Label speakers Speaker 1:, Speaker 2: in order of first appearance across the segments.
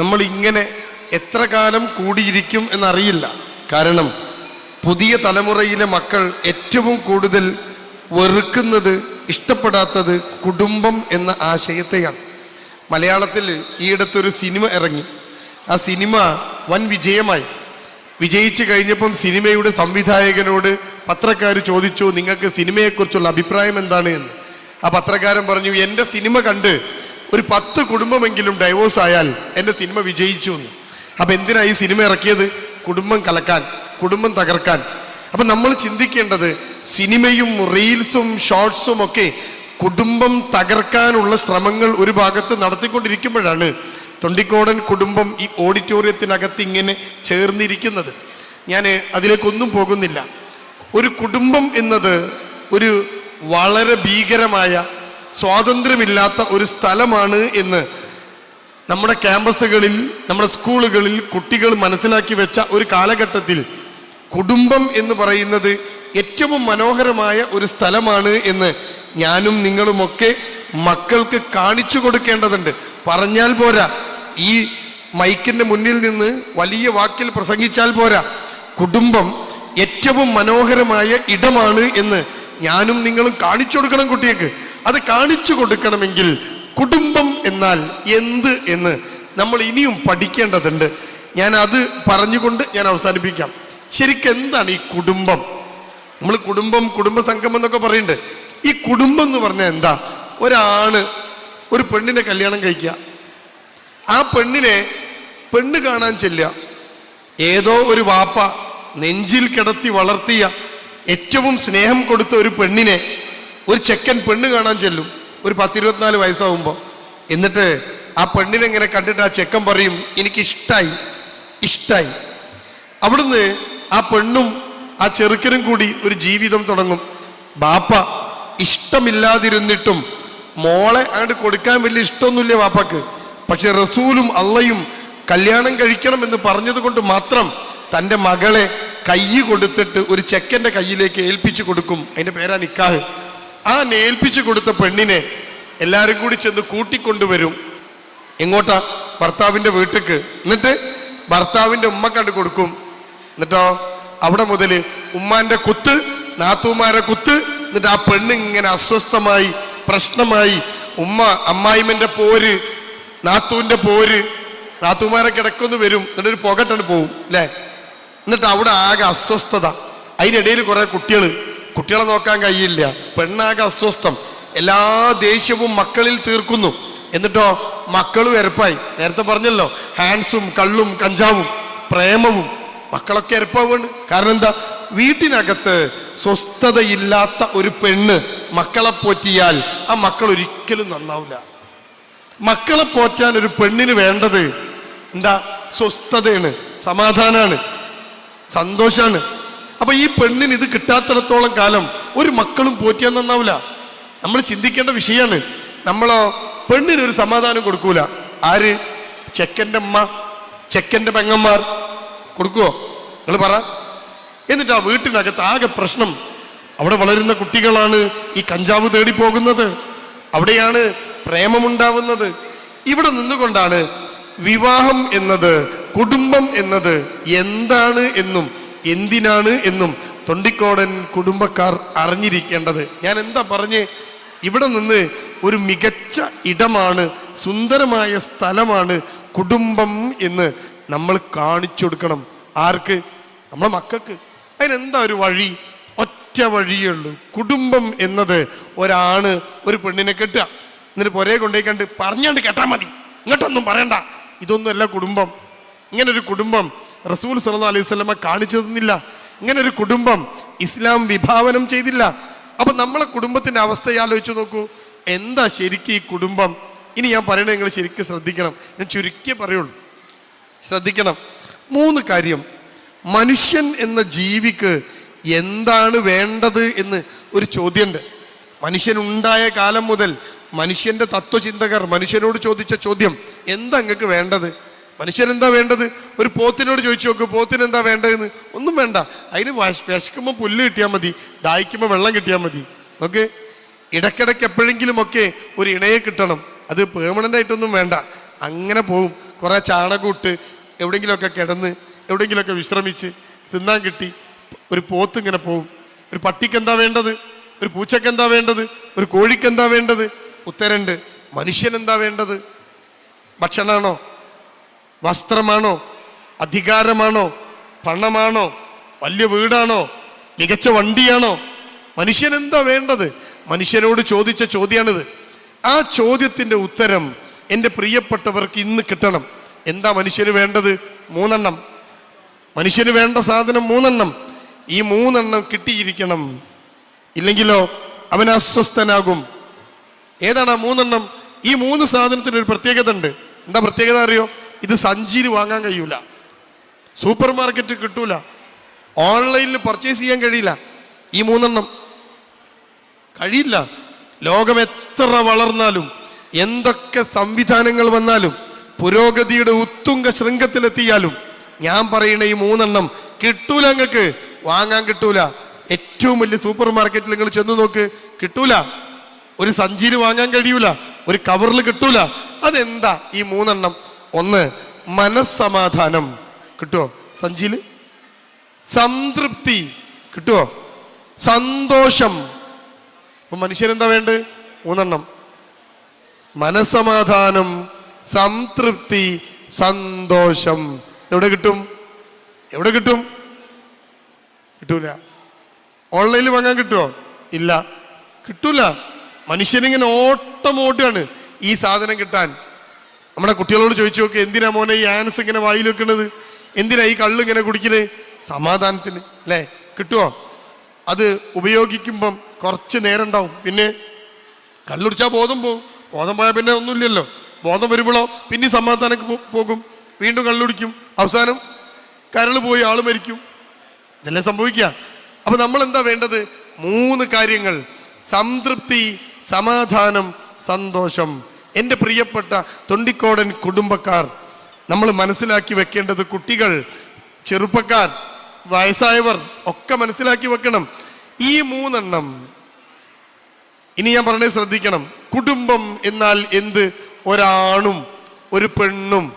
Speaker 1: നമ്മൾ ഇങ്ങനെ എത്ര കാലം കൂടിയിരിക്കും എന്നറിയില്ല. കാരണം പുതിയ തലമുറയിലെ മക്കൾ ഏറ്റവും കൂടുതൽ വെറുക്കുന്നത് ഇഷ്ടപ്പെടാത്തത് കുടുംബം എന്ന ആശയത്തെയാണ്. മലയാളത്തിൽ ഈയിടത്തൊരു സിനിമ ഇറങ്ങി. ആ സിനിമ വൻ വിജയമായി. വിജയിച്ചു കഴിഞ്ഞപ്പം സിനിമയുടെ സംവിധായകനോട് പത്രക്കാർ ചോദിച്ചു നിങ്ങൾക്ക് സിനിമയെക്കുറിച്ചുള്ള അഭിപ്രായം എന്താണ്? എന്ന്. ആ പത്രക്കാരൻ പറഞ്ഞു എന്റെ സിനിമ കണ്ട് ഒരു പത്ത് കുടുംബമെങ്കിലും ഡൈവോഴ്സ് ആയാൽ എന്റെ സിനിമ വിജയിച്ചു എന്ന്. അപ്പം എന്തിനാ ഈ സിനിമ ഇറക്കിയത്? കുടുംബം കലക്കാൻ കുടുംബം തകർക്കാൻ. അപ്പം നമ്മൾ ചിന്തിക്കേണ്ടത് സിനിമയും റീൽസും ഷോർട്സും ഒക്കെ കുടുംബം തകർക്കാനുള്ള ശ്രമങ്ങൾ ഒരു ഭാഗത്ത് നടത്തിക്കൊണ്ടിരിക്കുമ്പോഴാണ് തൊണ്ടിക്കോടൻ കുടുംബം ഈ ഓഡിറ്റോറിയത്തിനകത്ത് ഇങ്ങനെ ചേർന്നിരിക്കുന്നത്. ഞാൻ അതിലേക്കൊന്നും പോകുന്നില്ല. ഒരു കുടുംബം എന്നത് ഒരു വളരെ ഭീകരമായ സ്വാതന്ത്ര്യമില്ലാത്ത ഒരു സ്ഥലമാണ് എന്ന് നമ്മുടെ ക്യാമ്പസുകളിൽ നമ്മുടെ സ്കൂളുകളിൽ കുട്ടികൾ മനസ്സിലാക്കി വെച്ച ഒരു കാലഘട്ടത്തിൽ കുടുംബം എന്ന് പറയുന്നത് ഏറ്റവും മനോഹരമായ ഒരു സ്ഥലമാണ് എന്ന് ഞാനും നിങ്ങളുമൊക്കെ മക്കൾക്ക് കാണിച്ചു കൊടുക്കേണ്ടതുണ്ട്. പറഞ്ഞാൽ പോരാ. ഈ മൈക്കിന്റെ മുന്നിൽ നിന്ന് വലിയ വാക്കിൽ പ്രസംഗിച്ചാൽ പോരാ. കുടുംബം ഏറ്റവും മനോഹരമായ ഇടമാണ് എന്ന് ഞാനും നിങ്ങളും കാണിച്ചു കൊടുക്കണം കുട്ടികൾക്ക്. അത് കാണിച്ചു കൊടുക്കണമെങ്കിൽ കുടുംബം എന്നാൽ എന്ത് എന്ന് നമ്മൾ ഇനിയും പഠിക്കേണ്ടതുണ്ട്. ഞാൻ അത് പറഞ്ഞുകൊണ്ട് ഞാൻ അവസാനിപ്പിക്കാം. ശരിക്കും എന്താണ് ഈ കുടുംബം? നമ്മൾ കുടുംബം കുടുംബ സംഘം എന്നൊക്കെ പറയുന്നുണ്ട്. ഈ കുടുംബം എന്ന് പറഞ്ഞാൽ എന്താ? ഒരാണ് ഒരു പെണ്ണിനെ കല്യാണം കഴിക്കുക. ആ പെണ്ണിനെ പെണ്ണ് കാണാൻ ചെല്ലുക. ഏതോ ഒരു വാപ്പ നെഞ്ചിൽ കിടത്തി വളർത്തിയ ഏറ്റവും സ്നേഹം കൊടുത്ത ഒരു പെണ്ണിനെ ഒരു ചെക്കൻ പെണ്ണ് കാണാൻ ചെല്ലും. ഒരു പത്തിരുപത്തിനാല് വയസ്സാവുമ്പോൾ എന്നിട്ട് ആ പെണ്ണിനെ ഇങ്ങനെ കണ്ടിട്ട് ആ ചെക്കൻ പറയും എനിക്ക് ഇഷ്ടായി. ഇഷ്ടായി അവിടുന്ന് ആ പെണ്ണും ആ ചെറുക്കനും കൂടി ഒരു ജീവിതം തുടങ്ങും. ബാപ്പ ഇഷ്ടമില്ലാതിരുന്നിട്ടും മോളെ അങ്ങോട്ട് കൊടുക്കാൻ വലിയ ഇഷ്ടമൊന്നുമില്ല ബാപ്പക്ക്. പക്ഷെ റസൂലും അള്ളയും കല്യാണം കഴിക്കണം എന്ന് പറഞ്ഞത് കൊണ്ട് മാത്രം തന്റെ മകളെ കൈ കൊടുത്തിട്ട് ഒരു ചെക്കന്റെ കയ്യിലേക്ക് ഏൽപ്പിച്ചു കൊടുക്കും. അതിന്റെ പേരാ നിക്കാഹ്. ആ നേൽപ്പിച്ചു കൊടുത്ത പെണ്ണിനെ എല്ലാവരും കൂടി ചെന്ന് കൂട്ടിക്കൊണ്ടുവരും. എങ്ങോട്ടാ? ഭർത്താവിന്റെ വീട്ടിക്ക്. എന്നിട്ട് ഭർത്താവിന്റെ ഉമ്മ കണ്ട് കൊടുക്കും. എന്നിട്ടോ? അവിടെ മുതൽ ഉമ്മാന്റെ കുത്ത് നാത്തൂമാരെ കുത്ത് എന്നിട്ട് ആ പെണ്ണ് ഇങ്ങനെ അസ്വസ്ഥമായി പ്രശ്നമായി ഉമ്മ അമ്മായിമ്മന്റെ പോര് നാത്തൂന്റെ പോര് നാത്തൂമാരെ കിടക്കൊന്ന് വരും എന്നിട്ട് ഒരു പുകട്ടാണ് പോവും അല്ലേ? എന്നിട്ട് അവിടെ ആകെ അസ്വസ്ഥത. അതിനിടയിൽ കുറേ കുട്ടികൾ കുട്ടികളെ നോക്കാൻ കഴിയില്ല. പെണ്ണാകെ അസ്വസ്ഥം. എല്ലാ ദേഷ്യവും മക്കളിൽ തീർക്കുന്നു. എന്നിട്ടോ മക്കളും എരപ്പായി. നേരത്തെ പറഞ്ഞല്ലോ ഹാൻസും കള്ളും കഞ്ചാവും പ്രേമവും. മക്കളൊക്കെ എരപ്പാവാണ്. കാരണം എന്താ? വീട്ടിനകത്ത് സ്വസ്ഥതയില്ലാത്ത ഒരു പെണ്ണ് മക്കളെ പോറ്റിയാൽ ആ മക്കൾ ഒരിക്കലും നന്നാവില്ല. മക്കളെ പോറ്റാൻ ഒരു പെണ്ണിന് വേണ്ടത് എന്താ? സ്വസ്ഥതയാണ് സമാധാനാണ് സന്തോഷാണ്. അപ്പൊ ഈ പെണ്ണിന് ഇത് കിട്ടാത്തിടത്തോളം കാലം ഒരു മക്കളും പോറ്റിയാൻ നന്നാവില്ല നമ്മൾ ചിന്തിക്കേണ്ട വിഷയമാണ് നമ്മളോ പെണ്ണിന് ഒരു സമാധാനം കൊടുക്കൂല. ആര്? ചെക്കന്റെ അമ്മ ചെക്കന്റെ പെങ്ങന്മാർ. കൊടുക്കുവോ? നിങ്ങൾ പറ. എന്നിട്ട് ആ വീട്ടിനകത്ത് ആകെ പ്രശ്നം. അവിടെ വളരുന്ന കുട്ടികളാണ് ഈ കഞ്ചാവ് തേടി പോകുന്നത് അവിടെയാണ് പ്രേമമുണ്ടാവുന്നത്. ഇവിടെ നിന്നുകൊണ്ടാണ് വിവാഹം എന്നത് കുടുംബം എന്നത് എന്താണ് എന്നും എന്തിനാണ് എന്നും തൊണ്ടിക്കോടൻ കുടുംബക്കാർ അറിഞ്ഞിരിക്കേണ്ടത്. ഞാൻ എന്താ പറഞ്ഞ്? ഇവിടെ നിന്ന് ഒരു മികച്ച ഇടമാണ് സുന്ദരമായ സ്ഥലമാണ് കുടുംബം എന്ന് നമ്മൾ കാണിച്ചു കൊടുക്കണം. ആർക്ക്? നമ്മളെ മക്കൾക്ക്. അതിനെന്താ ഒരു വഴി? ഒറ്റ വഴിയേ ഉള്ളൂ. കുടുംബം എന്നത് ഒരാണ് ഒരു പെണ്ണിനെ കെട്ടുക. എന്നിട്ട് പുരയെ കൊണ്ടുപോയി കണ്ട് പറഞ്ഞാണ്ട് കേട്ടാൽ മതി. ഇങ്ങോട്ടൊന്നും പറയണ്ട. ഇതൊന്നുമല്ല കുടുംബം. ഇങ്ങനൊരു കുടുംബം റസൂൽ സല്ലാ അലൈഹി വസല്ലമ കാണിച്ചു തന്നില്ല. ഇങ്ങനെ ഒരു കുടുംബം ഇസ്ലാം വിഭാവനം ചെയ്തില്ല. അപ്പൊ നമ്മളെ കുടുംബത്തിന്റെ അവസ്ഥ ആലോചിച്ച് നോക്കൂ. എന്താ ശരിക്കും ഈ കുടുംബം? ഇനി ഞാൻ പറയണത് നിങ്ങൾ ശരിക്കും ശ്രദ്ധിക്കണം. ഞാൻ ചുരുക്കി പറയുള്ളൂ. ശ്രദ്ധിക്കണം. മൂന്ന് കാര്യം. മനുഷ്യൻ എന്ന ജീവിക്ക് എന്താണ് വേണ്ടത് എന്ന് ഒരു ചോദ്യമുണ്ട്. മനുഷ്യൻ ഉണ്ടായ കാലം മുതൽ മനുഷ്യന്റെ തത്വചിന്തകർ മനുഷ്യനോട് ചോദിച്ച ചോദ്യം എന്താ നിങ്ങൾക്ക് വേണ്ടത്? മനുഷ്യൻ എന്താ വേണ്ടത്? ഒരു പോത്തിനോട് ചോദിച്ചു നോക്ക് പോത്തിന് എന്താ വേണ്ടതെന്ന്? ഒന്നും വേണ്ട. അതിന് വശ- വിശക്കുമ്പോൾ പുല്ല് കിട്ടിയാൽ മതി ദാഹിക്കുമ്പോൾ വെള്ളം കിട്ടിയാൽ മതി. ഓക്കെ ഇടയ്ക്കിടയ്ക്ക് എപ്പോഴെങ്കിലും ഒക്കെ ഒരു ഇണയെ കിട്ടണം. അത് പെർമനന്റ് ആയിട്ടൊന്നും വേണ്ട. അങ്ങനെ പോകും കുറേ ചാണകൂട്ട് എവിടെയെങ്കിലുമൊക്കെ കിടന്ന് എവിടെയെങ്കിലുമൊക്കെ വിശ്രമിച്ച് തിന്നാൻ കിട്ടി ഒരു പോത്ത് ഇങ്ങനെ പോവും. ഒരു പട്ടിക്ക് എന്താ വേണ്ടത്? ഒരു പൂച്ചക്ക് എന്താ വേണ്ടത്? ഒരു കോഴിക്ക് എന്താ വേണ്ടത്? ഉത്തരണ്ട്. മനുഷ്യൻ എന്താ വേണ്ടത്? ഭക്ഷണമാണോ വസ്ത്രമാണോ? അധികാരമാണോ? പണമാണോ? വലിയ വീടാണോ? മികച്ച വണ്ടിയാണോ? മനുഷ്യൻ എന്താ വേണ്ടത്? മനുഷ്യനോട് ചോദിച്ച ചോദ്യമാണിത് ആ ചോദ്യത്തിന്റെ ഉത്തരം എന്റെ പ്രിയപ്പെട്ടവർക്ക് ഇന്ന് കിട്ടണം. എന്താ മനുഷ്യന് വേണ്ടത്? മൂന്നെണ്ണം. മനുഷ്യന് വേണ്ട സാധനം മൂന്നെണ്ണം. ഈ മൂന്നെണ്ണം കിട്ടിയിരിക്കണം. ഇല്ലെങ്കിലോ അവൻ അസ്വസ്ഥനാകും. ഏതാണ് ആ മൂന്നെണ്ണം? ഈ മൂന്ന് സാധനത്തിന് ഒരു പ്രത്യേകത ഉണ്ട് എന്താ പ്രത്യേകത അറിയോ? ഇത് സഞ്ചിയിൽ വാങ്ങാൻ കഴിയൂല. സൂപ്പർ മാർക്കറ്റ് കിട്ടൂല. ഓൺലൈനിൽ പർച്ചേസ് ചെയ്യാൻ കഴിയില്ല. ഈ മൂന്നെണ്ണം. കഴിയില്ല. ലോകം എത്ര വളർന്നാലും എന്തൊക്കെ സംവിധാനങ്ങൾ വന്നാലും പുരോഗതിയുടെ ഉത്തുംഗ ശൃംഗത്തിലെത്തിയാലും ഞാൻ പറയുന്ന ഈ മൂന്നെണ്ണം കിട്ടൂല നിങ്ങൾക്ക് വാങ്ങാൻ കിട്ടൂല. ഏറ്റവും വലിയ സൂപ്പർ മാർക്കറ്റിൽ നിങ്ങൾ ചെന്ന് നോക്ക്. കിട്ടൂല. ഒരു സഞ്ചിയിൽ വാങ്ങാൻ കഴിയൂല. ഒരു കവറിൽ കിട്ടൂല. അതെന്താ ഈ മൂന്നെണ്ണം? ഒന്ന് മനസ്സമാധാനം. കിട്ടുമോ സഞ്ചിയിൽ? സംതൃപ്തി. കിട്ടുമോ സന്തോഷം. മനുഷ്യരെന്താ വേണ്ടത്? മൂന്നെണ്ണം. മനസ്സമാധാനം സംതൃപ്തി സന്തോഷം. എവിടെ കിട്ടും? എവിടെ കിട്ടും? കിട്ടൂല. ഓൺലൈനിൽ വാങ്ങാൻ കിട്ടുമോ ഇല്ല. കിട്ടൂല. മനുഷ്യനിങ്ങനെ ഓട്ടം ഓട്ടുകയാണ് ഈ സാധനം കിട്ടാൻ. നമ്മുടെ കുട്ടികളോട് ചോദിച്ചു നോക്ക് എന്തിനാ മോനെ ഈ ആൻസ് ഇങ്ങനെ വായിൽ വെക്കണത് എന്തിനാ ഈ കള്ള് ഇങ്ങനെ കുടിക്കണത് സമാധാനത്തിന് അല്ലേ? കിട്ടുമോ അത് ഉപയോഗിക്കുമ്പം കുറച്ച് നേരം ഉണ്ടാവും. പിന്നെ കള്ളുടിച്ചാൽ ബോധം പോകും ബോധം പോയാൽ പിന്നെ ഒന്നുമില്ലല്ലോ. ബോധം വരുമ്പോഴോ പിന്നെ സമാധാനം പോകും. വീണ്ടും കള്ളുടിക്കും അവസാനം കരൾ പോയി ആൾ മരിക്കും. ഇതെല്ലാം സംഭവിക്കുക അപ്പൊ നമ്മൾ എന്താ വേണ്ടത്? മൂന്ന് കാര്യങ്ങൾ. സംതൃപ്തി സമാധാനം സന്തോഷം. എന്റെ പ്രിയപ്പെട്ട തൊണ്ടിക്കോടൻ കുടുംബക്കാർ നമ്മൾ മനസ്സിലാക്കി വെക്കേണ്ടത് കുട്ടികൾ ചെറുപ്പക്കാർ വയസ്സായവർ ഒക്കെ മനസ്സിലാക്കി വെക്കണം. ഈ മൂന്നെണ്ണം ഇനി ഞാൻ പറഞ്ഞത് ശ്രദ്ധിക്കണം. കുടുംബം എന്നാൽ എന്ത്? ഒരാണും ഒരു പെണ്ണും.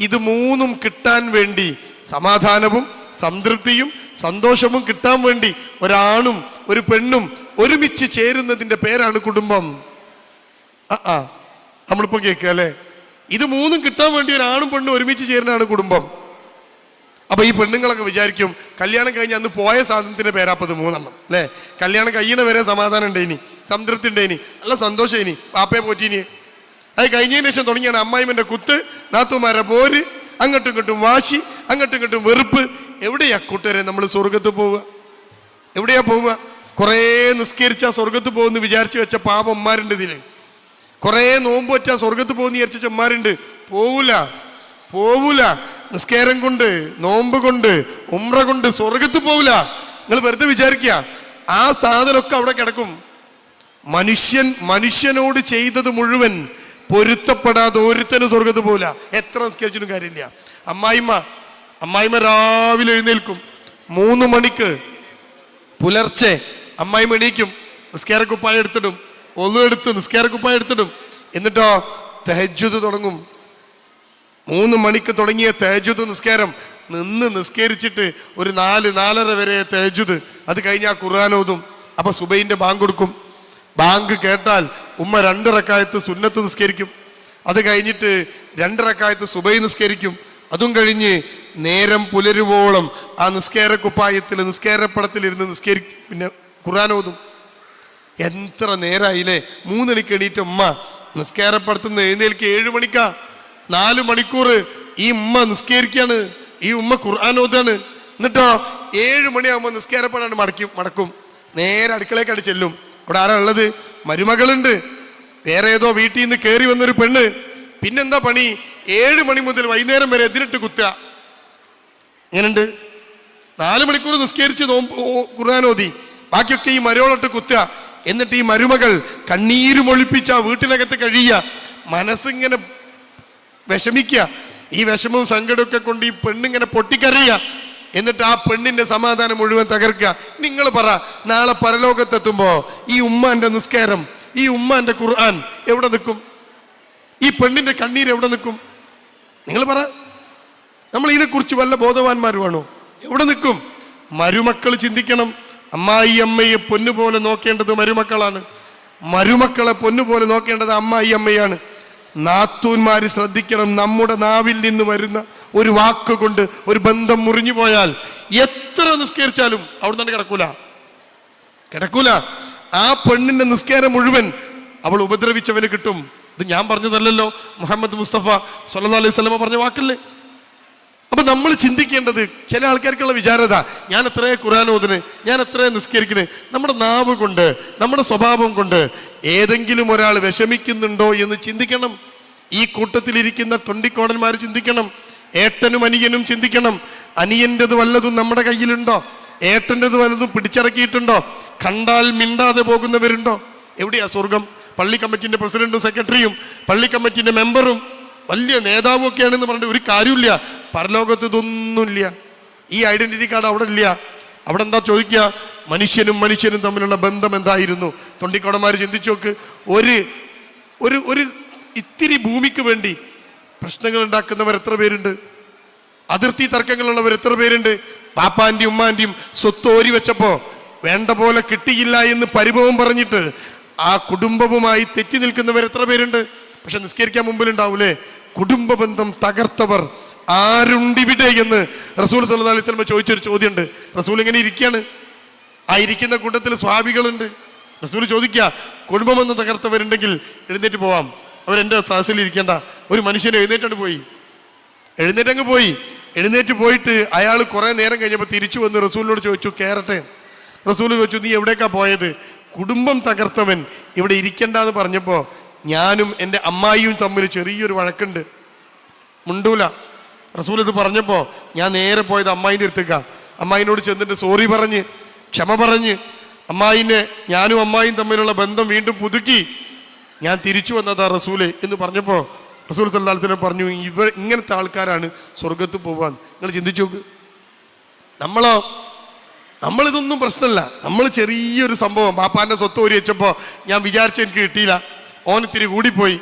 Speaker 1: ഇത് മൂന്നും കിട്ടാൻ വേണ്ടി സമാധാനവും സംതൃപ്തിയും സന്തോഷവും കിട്ടാൻ വേണ്ടി ഒരാണും ഒരു പെണ്ണും ഒരുമിച്ച് ചേരുന്നതിന്റെ പേരാണ് കുടുംബം. ആ ആ. നമ്മളിപ്പോ കേൾക്കുക അല്ലേ? ഇത് മൂന്നും കിട്ടാൻ വേണ്ടി ഒരു ആണും പെണ്ണും ഒരുമിച്ച് ചേരുന്നതാണ് കുടുംബം. അപ്പൊ ഈ പെണ്ണുങ്ങളൊക്കെ വിചാരിക്കും കല്യാണം കഴിഞ്ഞ് അന്ന് പോയ സാധനത്തിന്റെ പേരാപ്പത് മൂന്നെണ്ണം. അല്ലേ? കല്യാണം കഴിയണ വരെ സമാധാനം ഉണ്ട് ഇനി സംതൃപ്തി ഉണ്ട് ഇനി നല്ല സന്തോഷം ഇനി പാപ്പയെ ഇനി അത് കഴിഞ്ഞതിന് ശേഷം തുടങ്ങിയാണ് അമ്മായിമന്റെ കുത്ത് നാത്തുമാരെ പോര് അങ്ങോട്ടും ഇങ്ങോട്ടും വാശി അങ്ങോട്ടും ഇങ്ങോട്ടും വെറുപ്പ്. എവിടെയാ കൂട്ടുകാരെ നമ്മൾ സ്വർഗത്ത് പോവുക? എവിടെയാ പോവുക? കുറേ നിസ്കരിച്ച സ്വർഗത്ത് പോകുമെന്ന് വിചാരിച്ചു വെച്ച പാപന്മാരുണ്ട് ഇതിൽ. കുറേ നോമ്പ് വെച്ചാൽ സ്വർഗത്ത് പോകുന്ന വിചാരിച്ച ചെമ്മാരുണ്ട്. പോവൂല പോവൂല. നിസ്കാരം കൊണ്ട് നോമ്പ് കൊണ്ട് ഉമ്ര കൊണ്ട് സ്വർഗത്ത് പോവൂല. നിങ്ങൾ വെറുതെ വിചാരിക്കുക ആ സാധനമൊക്കെ അവിടെ കിടക്കും. മനുഷ്യൻ മനുഷ്യനോട് ചെയ്തത് മുഴുവൻ പൊരുത്തപ്പെടാതെ ഒരുത്തന് സ്വർഗത്ത് പോവില്ല എത്ര നിസ്കരിച്ചിട്ടും കാര്യമില്ല. അമ്മായിമ്മ അമ്മായിമ്മ രാവിലെ എഴുന്നേൽക്കും. മൂന്ന് മണിക്ക് പുലർച്ചെ അമ്മായിമ്മ എണീക്കും. നിസ്കാരക്കുപ്പായ എടുത്തിടും. ഒന്നു എടുത്ത് നിസ്കാരക്കുപ്പായ എടുത്തിടും. എന്നിട്ടോ തെഹജുദ് തുടങ്ങും. മൂന്ന് മണിക്ക് തുടങ്ങിയ തേജുദ് നിസ്കാരം. നിന്ന് നിസ്കരിച്ചിട്ട് ഒരു നാല് നാലര വരെ തേജുദ് അത് കഴിഞ്ഞാൽ ഖുർആാനോതും അപ്പൊ സുബൈന്റെ ബാങ്ക് കൊടുക്കും. ബാങ്ക് കേട്ടാൽ ഉമ്മ രണ്ടിറക്കായത്ത് സുന്നത്ത് നിസ്കരിക്കും. അത് കഴിഞ്ഞിട്ട് രണ്ടിറക്കായത്ത് സുബൈ നിസ്കരിക്കും. അതും കഴിഞ്ഞ് നേരം പുലരുവോളം ആ നിസ്കാര കുപ്പായത്തിൽ നിസ്കാരപ്പടത്തിൽ നിസ്കരി പിന്നെ ഖുർആാനോതും എത്ര നേരായില്ലേ? മൂന്നണിക്ക് എണീറ്റ ഉമ്മ. നിസ്കാരപ്പെടുത്തുന്ന എഴുന്നേൽക്ക് ഏഴു മണിക്കാ. നാല് മണിക്കൂർ ഈ ഉമ്മ നിസ്കരിക്കാണ്. ഈ ഉമ്മ ഖുർആാനോദാണ് എന്നിട്ടോ ഏഴ് മണിയാകുമ്പോൾ നിസ്കാരപ്പെടാണ്ട് മടക്കും മടക്കും. നേരെ അടുക്കളേക്കാണ് ചെല്ലും. അവിടെ ആരാ ഉള്ളത്? മരുമകളുണ്ട്. വേറെ ഏതോ വീട്ടിൽ നിന്ന് കയറി വന്നൊരു പെണ്ണ്. പിന്നെന്താ പണി? ഏഴ് മണി മുതൽ വൈകുന്നേരം വരെ എതിരിട്ട് കുത്തുക. എങ്ങനെയുണ്ട് നാല് മണിക്കൂർ നിസ്കരിച്ച് നോമ്പ് ഖുർആാനോദി ബാക്കിയൊക്കെ ഈ മരോളോട്ട് കുത്തുക. എന്നിട്ട് ഈ മരുമകൾ കണ്ണീരുമൊളിപ്പിച്ച വീട്ടിനകത്ത് കഴിയുക. മനസ്സിങ്ങനെ വിഷമിക്കുക. ഈ വിഷമവും സങ്കടമൊക്കെ കൊണ്ട് ഈ പെണ്ണിങ്ങനെ പൊട്ടിക്കറിയുക എന്നിട്ട് ആ പെണ്ണിന്റെ സമാധാനം മുഴുവൻ തകർക്കുക. നിങ്ങൾ പറ നാളെ പരലോകത്തെത്തുമ്പോ ഈ ഉമ്മാന്റെ നിസ്കാരം ഈ ഉമ്മാന്റെ ഖുർആൻ എവിടെ നിൽക്കും? ഈ പെണ്ണിന്റെ കണ്ണീർ എവിടെ നിൽക്കും? നിങ്ങൾ പറ നമ്മൾ ഇതിനെക്കുറിച്ച് വല്ല ബോധവാന്മാരുമാണോ? എവിടെ നിൽക്കും? മരുമക്കൾ ചിന്തിക്കണം. അമ്മായി അമ്മയെ പൊന്നുപോലെ നോക്കേണ്ടത് മരുമക്കളാണ്. മരുമക്കളെ പൊന്നുപോലെ നോക്കേണ്ടത് അമ്മായി അമ്മയാണ്. നാത്തൂന്മാര് ശ്രദ്ധിക്കണം നമ്മുടെ നാവിൽ നിന്ന് വരുന്ന ഒരു വാക്ക് കൊണ്ട് ഒരു ബന്ധം മുറിഞ്ഞു പോയാൽ എത്ര നിസ്കരിച്ചാലും അവിടെ തന്നെ കിടക്കൂല. കിടക്കൂല. ആ പെണ്ണിന്റെ നിസ്കാരം മുഴുവൻ അവൾ ഉപദ്രവിച്ചവന് കിട്ടും. ഇത് ഞാൻ പറഞ്ഞതല്ലല്ലോ. മുഹമ്മദ് മുസ്തഫ സല്ലാ അലൈഹി സ്വലമ പറഞ്ഞ വാക്കല്ലേ? അപ്പൊ നമ്മൾ ചിന്തിക്കേണ്ടത് ചില ആൾക്കാർക്കുള്ള വിചാരത ഞാൻ എത്രയെ ഓതിന് ഞാൻ എത്രയെ നിസ്കരിക്കണ് നമ്മുടെ നാവ് കൊണ്ട് നമ്മുടെ സ്വഭാവം കൊണ്ട് ഏതെങ്കിലും ഒരാൾ വിഷമിക്കുന്നുണ്ടോ എന്ന് ചിന്തിക്കണം. ഈ കൂട്ടത്തിലിരിക്കുന്ന തൊണ്ടിക്കോടന്മാർ ചിന്തിക്കണം. ഏട്ടനും അനിയനും ചിന്തിക്കണം. അനിയന്റെത് വല്ലതും നമ്മുടെ കയ്യിലുണ്ടോ? ഏട്ടന്റെത് വല്ലതും പിടിച്ചടക്കിയിട്ടുണ്ടോ കണ്ടാൽ മിണ്ടാതെ പോകുന്നവരുണ്ടോ? എവിടെയാ സ്വർഗം? പള്ളി കമ്മിറ്റിന്റെ പ്രസിഡന്റും സെക്രട്ടറിയും പള്ളി കമ്മിറ്റിന്റെ മെമ്പറും. വലിയ നേതാവും ഒക്കെയാണെന്ന് പറഞ്ഞിട്ട് ഒരു കാര്യമില്ല പരലോകത്ത് ഇതൊന്നുമില്ല. ഈ ഐഡന്റിറ്റി കാർഡ് അവിടെ ഇല്ല. അവിടെ എന്താ ചോദിക്കുക? മനുഷ്യനും മനുഷ്യനും തമ്മിലുള്ള ബന്ധം എന്തായിരുന്നു? തൊണ്ടിക്കോടന്മാർ ചിന്തിച്ചു നോക്ക്. ഒരു ഒരു ഒരു ഇത്തിരി ഭൂമിക്ക് വേണ്ടി പ്രശ്നങ്ങൾ ഉണ്ടാക്കുന്നവർ എത്ര പേരുണ്ട്? അതിർത്തി തർക്കങ്ങളുള്ളവർ എത്ര പേരുണ്ട്? പാപ്പാന്റെയും ഉമ്മാന്റെയും സ്വത്ത് ഓരി വെച്ചപ്പോ വേണ്ട പോലെ കിട്ടിയില്ല എന്ന് പരിഭവം പറഞ്ഞിട്ട് ആ കുടുംബവുമായി തെറ്റി നിൽക്കുന്നവർ എത്ര പേരുണ്ട്? പക്ഷെ നിസ്കരിക്കാൻ മുമ്പിലുണ്ടാവൂലേ? കുടുംബ ബന്ധം തകർത്തവർ ആരുണ്ടിവിടെ എന്ന് റസൂൽ സല്ലാ അലൈഹി സ്വലമ ചോദിച്ചൊരു ചോദ്യമുണ്ട്. റസൂൽ ഇങ്ങനെ ഇരിക്കുകയാണ്. ആ ഇരിക്കുന്ന കൂട്ടത്തിൽ സ്വാഭികളുണ്ട് റസൂൽ ചോദിക്കുക കുടുംബം കുടുംബമെന്ന് തകർത്തവരുണ്ടെങ്കിൽ എഴുന്നേറ്റ് പോവാം. അവരെന്റെ സാഹസിൽ ഇരിക്കേണ്ട. ഒരു മനുഷ്യൻ എഴുന്നേറ്റാണ് പോയി. എഴുന്നേറ്റങ്ങ് പോയി. എഴുന്നേറ്റ് പോയിട്ട് അയാൾ കുറേ നേരം കഴിഞ്ഞപ്പോൾ തിരിച്ചു വന്ന് റസൂലിനോട് ചോദിച്ചു കയറട്ടെ റസൂൽ ചോദിച്ചു നീ എവിടേക്കാ പോയത്? കുടുംബം തകർത്തവൻ ഇവിടെ ഇരിക്കണ്ട എന്ന് പറഞ്ഞപ്പോൾ ഞാനും എന്റെ അമ്മായിയും തമ്മിൽ ചെറിയൊരു വഴക്കുണ്ട്. മുണ്ടൂല. റസൂൽ ഇത് പറഞ്ഞപ്പോൾ ഞാൻ നേരെ പോയത് അമ്മായിന്റെ അടുത്തേക്ക. അമ്മായിനോട് ചെന്നിട്ട് സോറി പറഞ്ഞ് ക്ഷമ പറഞ്ഞ് അമ്മായിനെ ഞാനും അമ്മായിയും തമ്മിലുള്ള ബന്ധം വീണ്ടും പുതുക്കി. ഞാൻ തിരിച്ചു വന്നതാ റസൂലെ. എന്ന് പറഞ്ഞപ്പോൾ റസൂൽ സല്ലാസ്ലം പറഞ്ഞു ഇവ ഇങ്ങനത്തെ ആൾക്കാരാണ് സ്വർഗത്ത് പോകാൻ നിങ്ങൾ ചിന്തിച്ചു നോക്ക്. നമ്മളോ നമ്മളിതൊന്നും പ്രശ്നമല്ല. നമ്മൾ ചെറിയൊരു സംഭവം പാപ്പാന്റെ സ്വത്ത് ഓരി വെച്ചപ്പോൾ ഞാൻ വിചാരിച്ച എനിക്ക് കിട്ടിയില്ല. ഓൻ ഇത്തിരി കൂടിപ്പോയി.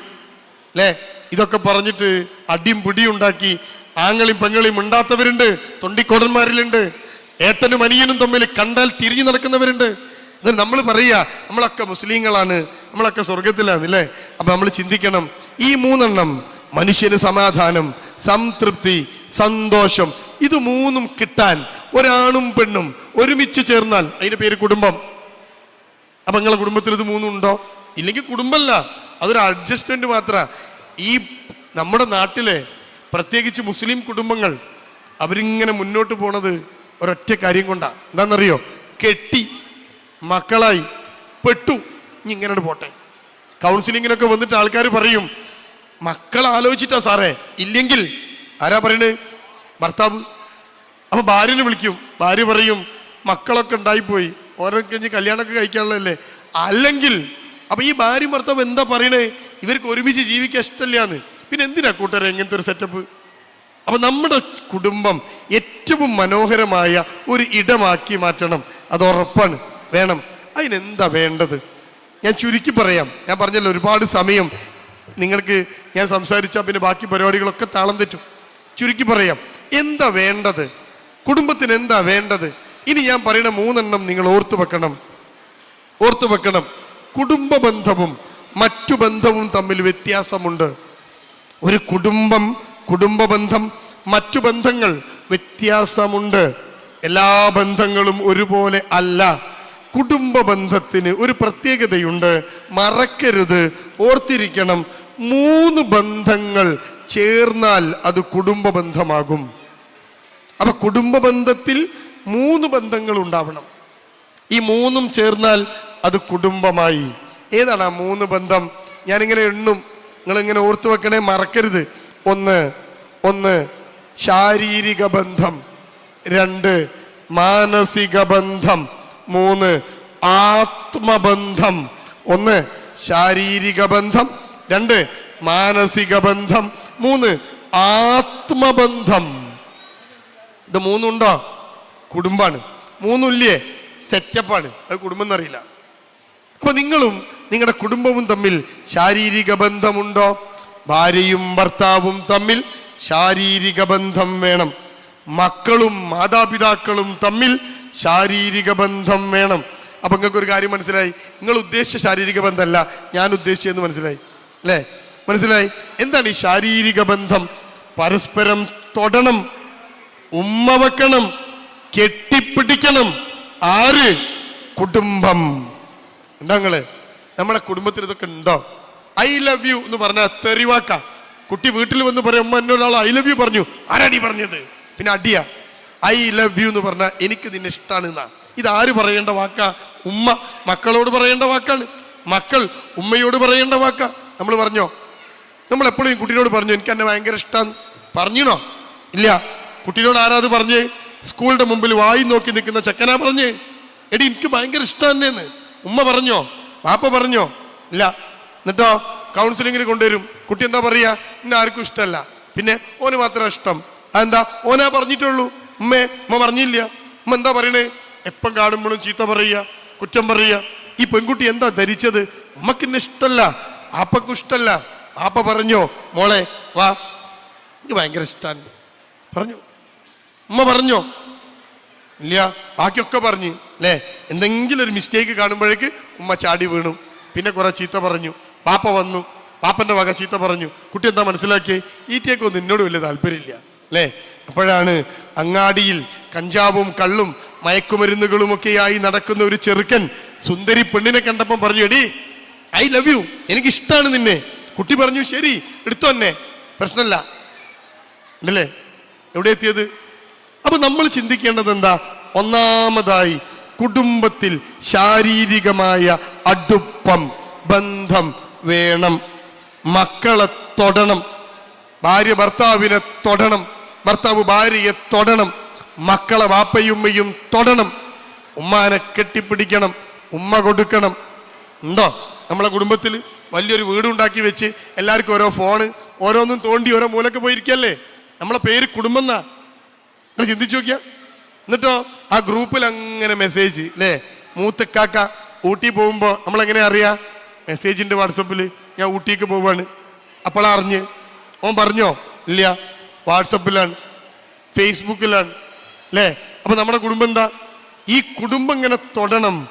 Speaker 1: അല്ലേ ഇതൊക്കെ പറഞ്ഞിട്ട് അടിയും പിടിയും ഉണ്ടാക്കി ആങ്ങളിയും പെങ്ങളിയും ഉണ്ടാത്തവരുണ്ട് തൊണ്ടിക്കോടന്മാരിലുണ്ട്. ഏത്തനും അനിയനും തമ്മിൽ കണ്ടാൽ തിരിഞ്ഞു നടക്കുന്നവരുണ്ട്. എന്നാൽ നമ്മൾ പറയുക നമ്മളൊക്കെ മുസ്ലിങ്ങളാണ് നമ്മളൊക്കെ സ്വർഗത്തിലാണ് അല്ലേ? അപ്പൊ നമ്മൾ ചിന്തിക്കണം ഈ മൂന്നെണ്ണം മനുഷ്യന് സമാധാനം സംതൃപ്തി സന്തോഷം ഇത് മൂന്നും കിട്ടാൻ ഒരാണും പെണ്ണും ഒരുമിച്ച് ചേർന്നാൽ അതിന്റെ പേര് കുടുംബം. അപ്പൊ നിങ്ങളെ കുടുംബത്തിൽ ഇത് മൂന്നും ഉണ്ടോ? ഇല്ലെങ്കിൽ കുടുംബമല്ല അതൊരു അഡ്ജസ്റ്റ്മെന്റ് മാത്ര. ഈ നമ്മുടെ നാട്ടിലെ പ്രത്യേകിച്ച് മുസ്ലിം കുടുംബങ്ങൾ അവരിങ്ങനെ മുന്നോട്ട് പോണത് ഒരൊറ്റ കാര്യം കൊണ്ടാണ് എന്താണെന്നറിയോ? കെട്ടി മക്കളായി പെട്ടു ഇങ്ങനെ പോട്ടെ. കൗൺസിലിങ്ങിനൊക്കെ വന്നിട്ട് ആൾക്കാർ പറയും മക്കൾ ആലോചിച്ചിട്ടാ സാറേ ഇല്ലെങ്കിൽ ആരാ പറയണ്? ഭർത്താവ്. അപ്പൊ ഭാര്യനെ വിളിക്കും. ഭാര്യ പറയും മക്കളൊക്കെ ഉണ്ടായിപ്പോയി. ഓരോ കഴിഞ്ഞ് കല്യാണമൊക്കെ കഴിക്കാനുള്ളതല്ലേ? അല്ലെങ്കിൽ അപ്പൊ ഈ ഭാര്യ ഭർത്താവ് എന്താ പറയണേ? ഇവർക്ക് ഒരുമിച്ച് ജീവിക്കാൻ ഇഷ്ടമില്ലാന്ന്. പിന്നെ എന്തിനാ കൂട്ടുകാരെ ഇങ്ങനത്തെ ഒരു സെറ്റപ്പ് അപ്പൊ നമ്മുടെ കുടുംബം ഏറ്റവും മനോഹരമായ ഒരു ഇടമാക്കി മാറ്റണം. അത് ഉറപ്പാണ്. വേണം. അതിനെന്താ വേണ്ടത്? ഞാൻ ചുരുക്കി പറയാം. ഞാൻ പറഞ്ഞല്ലോ ഒരുപാട് സമയം നിങ്ങൾക്ക് ഞാൻ സംസാരിച്ചാൽ പിന്നെ ബാക്കി പരിപാടികളൊക്കെ താളം തെറ്റും. ചുരുക്കി പറയാം. എന്താ വേണ്ടത്? കുടുംബത്തിന് എന്താ വേണ്ടത്? ഇനി ഞാൻ പറയുന്ന മൂന്നെണ്ണം നിങ്ങൾ ഓർത്തു വെക്കണം. ഓർത്തു വെക്കണം. കുടുംബ ബന്ധവും മറ്റു ബന്ധവും തമ്മിൽ വ്യത്യാസമുണ്ട്. ഒരു കുടുംബം കുടുംബ ബന്ധം മറ്റു ബന്ധങ്ങൾ വ്യത്യാസമുണ്ട്. എല്ലാ ബന്ധങ്ങളും ഒരുപോലെ അല്ല. കുടുംബ ബന്ധത്തിന് ഒരു പ്രത്യേകതയുണ്ട്. മറക്കരുത്. ഓർത്തിരിക്കണം. മൂന്ന് ബന്ധങ്ങൾ ചേർന്നാൽ അത് കുടുംബ ബന്ധമാകും. അപ്പൊ കുടുംബ ബന്ധത്തിൽ മൂന്ന് ബന്ധങ്ങൾ ഉണ്ടാവണം. ഈ മൂന്നും ചേർന്നാൽ അത് കുടുംബമായി. ഏതാണ് ആ മൂന്ന് ബന്ധം? ഞാനിങ്ങനെ എണ്ണും. നിങ്ങൾ ഇങ്ങനെ ഓർത്തു വെക്കണേ മറക്കരുത്. ഒന്ന് ഒന്ന് ശാരീരിക ബന്ധം. രണ്ട് മാനസിക ബന്ധം. മൂന്ന് ആത്മബന്ധം. ഒന്ന് ശാരീരിക ബന്ധം. രണ്ട് മാനസിക ബന്ധം. മൂന്ന് ആത്മബന്ധം. ഇത് മൂന്നുണ്ടോ? കുടുംബാണ്. മൂന്നില്ലേ? സെറ്റപ്പാണ്. അത് കുടുംബം എന്നറിയില്ല. അപ്പൊ നിങ്ങളും നിങ്ങളുടെ കുടുംബവും തമ്മിൽ ശാരീരിക ബന്ധമുണ്ടോ? ഭാര്യയും ഭർത്താവും തമ്മിൽ ശാരീരിക ബന്ധം വേണം. മക്കളും മാതാപിതാക്കളും തമ്മിൽ ശാരീരിക ബന്ധം വേണം. അപ്പൊ നിങ്ങൾക്ക് ഒരു കാര്യം മനസ്സിലായി? നിങ്ങൾ ഉദ്ദേശിച്ച ശാരീരിക ബന്ധമല്ല ഞാൻ ഉദ്ദേശിച്ചതെന്ന് മനസ്സിലായി? അല്ലേ? മനസ്സിലായി? എന്താണ് ഈ ശാരീരിക ബന്ധം? പരസ്പരം തൊടണം ഉമ്മ വെക്കണം കെട്ടിപ്പിടിക്കണം. ആര്? കുടുംബം. ഉണ്ടങ്ങൾ നമ്മുടെ കുടുംബത്തിൽ ഇതൊക്കെ ഉണ്ടോ? ഐ ലവ് യു എന്ന് പറഞ്ഞ തെറിവാക്ക. കുട്ടി വീട്ടിൽ വന്ന് പറയും അമ്മ എന്നൊരാൾ ഐ ലവ് യു പറഞ്ഞു. ആരടി പറഞ്ഞത്? പിന്നെ അടിയ. ഐ ലവ് യു എന്ന് പറഞ്ഞാൽ എനിക്ക് നിന്നെ ഇഷ്ടമാണ് എന്നാ. ഇത് ആര് പറയേണ്ട വാക്ക? ഉമ്മ മക്കളോട് പറയേണ്ട വാക്കാണ്. മക്കൾ ഉമ്മയോട് പറയേണ്ട വാക്ക. നമ്മൾ പറഞ്ഞോ? നമ്മൾ എപ്പോഴും കുട്ടിയോട് പറഞ്ഞു? എനിക്ക് എന്നെ ഭയങ്കര ഇഷ്ടമാണ് പറഞ്ഞിനോ? ഇല്ല. കുട്ടിയോട് ആരാ അത് പറഞ്ഞേ? സ്കൂളിന്റെ മുമ്പിൽ വായി നോക്കി നിൽക്കുന്ന ചെക്കനാ പറഞ്ഞേ. എടി എനിക്ക് ഭയങ്കര ഇഷ്ടം തന്നെയെന്ന് ഉമ്മ പറഞ്ഞോ? പാപ്പ പറഞ്ഞോ? ഇല്ല. എന്നിട്ടോ? കൗൺസിലിങ്ങിന് കൊണ്ടുവരും. കുട്ടി എന്താ പറയാ? ഇന്ന ആർക്കും ഇഷ്ടമല്ല പിന്നെ ഓന് മാത്രം ഇഷ്ടം. അതെന്താ? ഓനാ പറഞ്ഞിട്ടുള്ളൂ. ഉമ്മേ ഉമ്മ പറഞ്ഞില്ല. ഉമ്മ എന്താ പറയണേ? എപ്പം കാണുമ്പോഴും ചീത്ത പറയുക കുറ്റം പറയുക. ഈ പെൺകുട്ടി എന്താ ധരിച്ചത്? ഉമ്മക്കിന്നെ ഇഷ്ടമല്ല ആപ്പക്കും ഇഷ്ടമല്ല ആപ്പ പറഞ്ഞോ? മോളെ വാ. എനിക്ക് ഭയങ്കര ഇഷ്ടമാണ് പറഞ്ഞു. ഉമ്മ പറഞ്ഞോ? ഇല്ല. ബാക്കിയൊക്കെ പറഞ്ഞു. അല്ലേ എന്തെങ്കിലും ഒരു മിസ്റ്റേക്ക് കാണുമ്പോഴേക്ക് ഉമ്മ ചാടി വീണു. പിന്നെ കുറെ ചീത്ത പറഞ്ഞു. പാപ്പ വന്നു. പാപ്പന്റെ വക ചീത്ത പറഞ്ഞു. കുട്ടി എന്താ മനസ്സിലാക്കിയേ? ഈറ്റയൊക്കെ നിന്നോട് വലിയ താല്പര്യമില്ല. അല്ലേ അപ്പോഴാണ് അങ്ങാടിയിൽ കഞ്ചാവും കള്ളും മയക്കുമരുന്നുകളുമൊക്കെയായി നടക്കുന്ന ഒരു ചെറുക്കൻ സുന്ദരി പെണ്ണിനെ കണ്ടപ്പം പറഞ്ഞു എടി ഐ ലവ് യു എനിക്ക് ഇഷ്ടമാണ് നിന്നെ. കുട്ടി പറഞ്ഞു ശരി എടുത്തു തന്നെ പ്രശ്നമല്ല ഉണ്ടല്ലേ എവിടെ എത്തിയത്? അപ്പൊ നമ്മൾ ചിന്തിക്കേണ്ടത് എന്താ? ഒന്നാമതായി കുടുംബത്തിൽ ശാരീരികമായ അടുപ്പം ബന്ധം വേണം. മക്കളെ തൊടണം. ഭാര്യ ഭർത്താവിനെ തൊടണം. ഭർത്താവ് ഭാര്യയെ തൊടണം. മക്കളെ വാപ്പയുമ്മയും തൊടണം. ഉമ്മാനെ കെട്ടിപ്പിടിക്കണം. ഉമ്മ കൊടുക്കണം. ഉണ്ടോ? നമ്മളെ കുടുംബത്തിൽ വലിയൊരു വീടുണ്ടാക്കി വെച്ച് എല്ലാവർക്കും ഓരോ ഫോണ് ഓരോന്നും തോണ്ടി ഓരോ മൂലക്ക് പോയിരിക്കല്ലേ? നമ്മളെ പേര് കുടുംബം എന്നാ? നിങ്ങൾ ചിന്തിച്ചു നോക്കിയാ? എന്നിട്ടോ? ആ ഗ്രൂപ്പിൽ അങ്ങനെ മെസ്സേജ് അല്ലേ മൂത്തക്കാക്ക ഊട്ടി പോകുമ്പോൾ നമ്മൾ എങ്ങനെ അറിയാ മെസ്സേജിന്റെ വാട്സപ്പിൽ ഞാൻ ഊട്ടിക്ക് പോവാണ്. അപ്പോൾ അറിഞ്ഞ്. ഓൻ പറഞ്ഞോ? ഇല്ല. വാട്സപ്പിലാണ് ഫേസ്ബുക്കിലാണ് അല്ലേ അപ്പൊ നമ്മുടെ കുടുംബം എന്താ? ഈ കുടുംബം ഇങ്ങനെ തൊടണം.